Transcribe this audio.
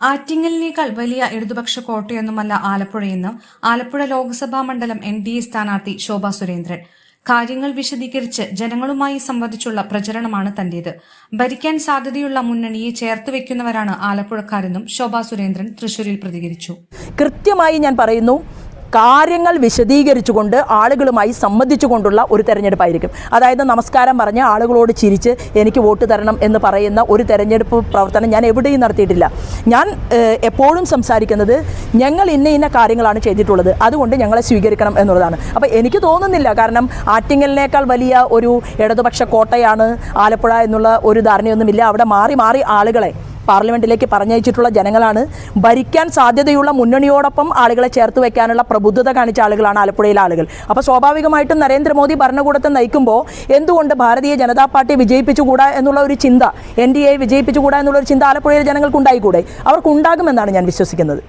ആറ്റിങ്ങലിനേക്കാൾ വലിയ ഇടതുപക്ഷ കോട്ടയൊന്നുമല്ല ആലപ്പുഴയെന്ന് ആലപ്പുഴ ലോക്സഭാ മണ്ഡലം എൻ ഡി എ സ്ഥാനാർത്ഥി ശോഭാ സുരേന്ദ്രൻ. കാര്യങ്ങൾ വിശദീകരിച്ച് ജനങ്ങളുമായി സംവദിച്ചുള്ള പ്രചരണമാണ് തന്റേത്. ഭരിക്കാൻ സാധ്യതയുള്ള മുന്നണിയെ ചേർത്ത് വെക്കുന്നവരാണ് ആലപ്പുഴക്കാരെന്നും ശോഭാ സുരേന്ദ്രൻ തൃശൂരിൽ പ്രതികരിച്ചു. കൃത്യമായി ഞാൻ പറയുന്നു കാര്യങ്ങൾ വിശദീകരിച്ചുകൊണ്ട് ആളുകളുമായി സംബന്ധിച്ചുകൊണ്ടുള്ള ഒരു തെരഞ്ഞെടുപ്പായിരിക്കും. അതായത് നമസ്കാരം പറഞ്ഞ് ആളുകളോട് ചിരിച്ച് എനിക്ക് വോട്ട് തരണം എന്ന് പറയുന്ന ഒരു തെരഞ്ഞെടുപ്പ് പ്രവർത്തനം ഞാൻ എവിടെയും നടത്തിയിട്ടില്ല. ഞാൻ എപ്പോഴും സംസാരിക്കുന്നത് ഞങ്ങൾ ഇന്ന ഇന്ന കാര്യങ്ങളാണ് ചെയ്തിട്ടുള്ളത്. അതുകൊണ്ട് ഞങ്ങളെ സ്വീകരിക്കണം എന്നുള്ളതാണ്. അപ്പോൾ എനിക്ക് തോന്നുന്നില്ല. കാരണം ആറ്റിങ്ങലിനേക്കാൾ വലിയ ഒരു ഇടതുപക്ഷ കോട്ടയാണ് ആലപ്പുഴ എന്നുള്ള ഒരു ധാരണയൊന്നുമില്ല. അവിടെ മാറി മാറി ആളുകളെ പാർലമെന്റിലേക്ക് പറഞ്ഞയച്ചിട്ടുള്ള ജനങ്ങളാണ്. ഭരിക്കാൻ സാധ്യതയുള്ള മുന്നണിയോടൊപ്പം ആളുകളെ ചേർത്ത് വെക്കാനുള്ള പ്രബുദ്ധത കാണിച്ച ആളുകളാണ് ആലപ്പുഴയിലെ ആളുകൾ. അപ്പോൾ സ്വാഭാവികമായിട്ടും നരേന്ദ്രമോദി ഭരണകൂടത്തെ നയിക്കുമ്പോൾ എന്തുകൊണ്ട് ഭാരതീയ ജനതാ പാർട്ടി വിജയിപ്പിച്ചുകൂടാ എന്നുള്ള ഒരു ചിന്ത എൻ ഡി എ വിജയിപ്പിച്ചുകൂടാ എന്നുള്ള ഒരു ചിന്ത ആലപ്പുഴയിലെ ജനങ്ങൾക്ക് ഉണ്ടായിക്കൂടെ അവർക്കുണ്ടാകുമെന്നാണ് ഞാൻ വിശ്വസിക്കുന്നത്.